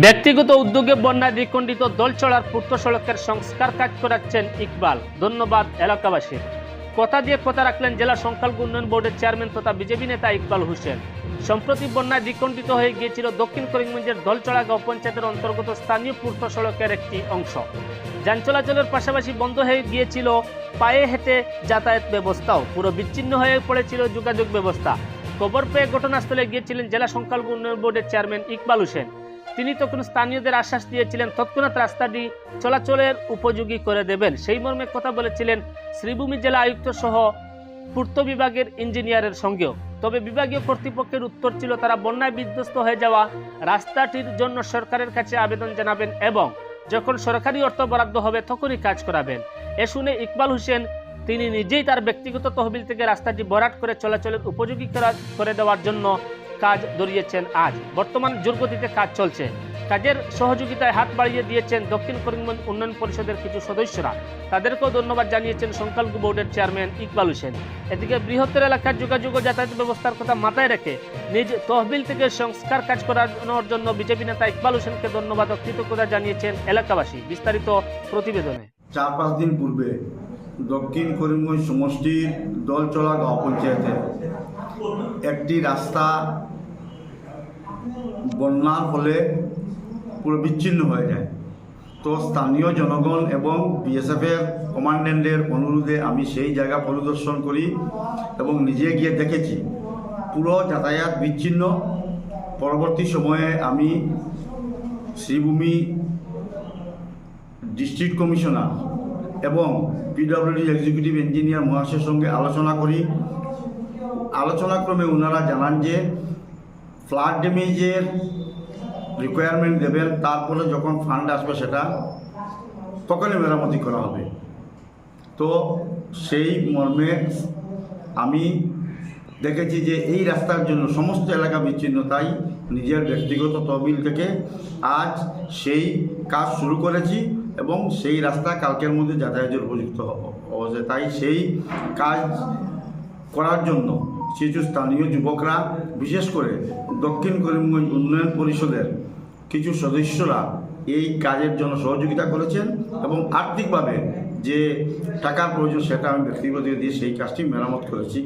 ব্যক্তিগত উদ্যোগে বন্যায় দ্বিখণ্ডিত দল চড়ার পূর্ত সড়কের সংস্কার কাজ করাচ্ছেন ইকবাল। ধন্যবাদ এলাকাবাসী কথা দিয়ে কথা রাখলেন জেলা সংখ্যালঘু উন্নয়ন বোর্ডের চেয়ারম্যান তথা বিজেপি নেতা ইকবাল হোসেন। সম্প্রতি বন্যায় দ্বিখণ্ডিত হয়ে গিয়েছিল দক্ষিণ করিমগঞ্জের দলচড়া গাঁও পঞ্চায়েতের অন্তর্গত স্থানীয় পূর্ত সড়কের একটি অংশ। যান চলাচলের পাশাপাশি বন্ধ হয়ে গিয়েছিল পায়ে হেঁটে যাতায়াত ব্যবস্থাও। পুরো বিচ্ছিন্ন হয়ে পড়েছিল যোগাযোগ ব্যবস্থা। খবর পেয়ে ঘটনাস্থলে গিয়েছিলেন জেলা সংখ্যালঘু উন্নয়ন বোর্ডের চেয়ারম্যান ইকবাল হোসেন। তিনি তখন স্থানীয়দের আশ্বাস দিয়েছিলেন, তৎক্ষণাৎ রাস্তাটি চলাচলের উপযোগী করে দেবেন। সেই মর্মে কথা বলেছিলেন শ্রীভূমি জেলা আয়ুক্ত সহ পূর্ত বিভাগের ইঞ্জিনিয়ারের সঙ্গেও। তবে বিভাগীয় কর্তৃপক্ষের উত্তর ছিল, তারা বন্যায় বিধ্বস্ত হয়ে যাওয়া রাস্তাটির জন্য সরকারের কাছে আবেদন জানাবেন এবং যখন সরকারি অর্থ বরাদ্দ হবে তখনই কাজ করাবেন। এ শুনে ইকবাল হোসেন, তিনি নিজেই তার ব্যক্তিগত তহবিল থেকে রাস্তাটি বরাট করে চলাচলের উপযোগী করা- করে দেওয়ার জন্য কাজ ধরিয়েছেন আজ। বর্তমান জোরগতিতে কাজ চলছে। কাজের সহযোগিতায় হাত বাড়িয়ে দিয়েছেন দক্ষিণ করিমগঞ্জ উন্নয়ন পরিষদের কিছু সদস্যরা। তাদেরকেও ধন্যবাদ জানিয়েছেন সংখ্যালঘু বোর্ডের চেয়ারম্যান ইকবাল হোসেন। এদিকে বৃহত্তর এলাকার যোগাযোগ ও যাতায়াত ব্যবস্থার কথা মাথায় রেখে নিজ তহবিল থেকে সংস্কার কাজ করানোর জন্য বিজেপি নেতা ইকবাল হোসেনকে ধন্যবাদ ও কৃতজ্ঞতা জানিয়েছেন এলাকাবাসী বিস্তারিত প্রতিবেদনে। চার পাঁচ দিন পূর্বে দক্ষিণ করিমগঞ্জ সমষ্টির দলচলা গাঁও পঞ্চায়েতে একটি রাস্তা বন্যার ফলে পুরো বিচ্ছিন্ন হয়ে যায়। তো স্থানীয় জনগণ এবং বিএসএফের কমান্ডেন্টের অনুরোধে আমি সেই জায়গা পরিদর্শন করি এবং নিজে গিয়ে দেখেছি। পুরো যাতায়াত বিচ্ছিন্ন। পরবর্তী সময়ে আমি শ্রীভূমি ডিস্ট্রিক্ট কমিশনার এবং পিডব্লিউডি এক্সিকিউটিভ ইঞ্জিনিয়ার মহাশয়ের সঙ্গে আলোচনা করি। আলোচনাক্রমে ওনারা জানান যে ফ্লাড ড্যামেজের রিকোয়ারমেন্ট দেবেন তারপরে যখন ফান্ড আসবে সেটা তখনই মেরামতি করা হবে। তো সেই মর্মে আমি দেখেছি যে এই রাস্তার জন্য সমস্ত এলাকা বিচ্ছিন্ন, তাই নিজের ব্যক্তিগত তহবিল থেকে আজ সেই কাজ শুরু করেছি এবং সেই রাস্তা কালকের মধ্যে যাতায়াতের উপযুক্ত হ- হচ্ছে তাই সেই কাজ করার জন্য কিছু স্থানীয় যুবকরা, বিশেষ করে দক্ষিণ করিমগঞ্জ উন্নয়ন পরিষদের কিছু সদস্যরা এই কাজের জন্য সহযোগিতা করেছেন এবং আর্থিকভাবে যে টাকার প্রয়োজন সেটা আমি ব্যক্তিগত দিয়ে সেই কাজটি মেরামত করেছি।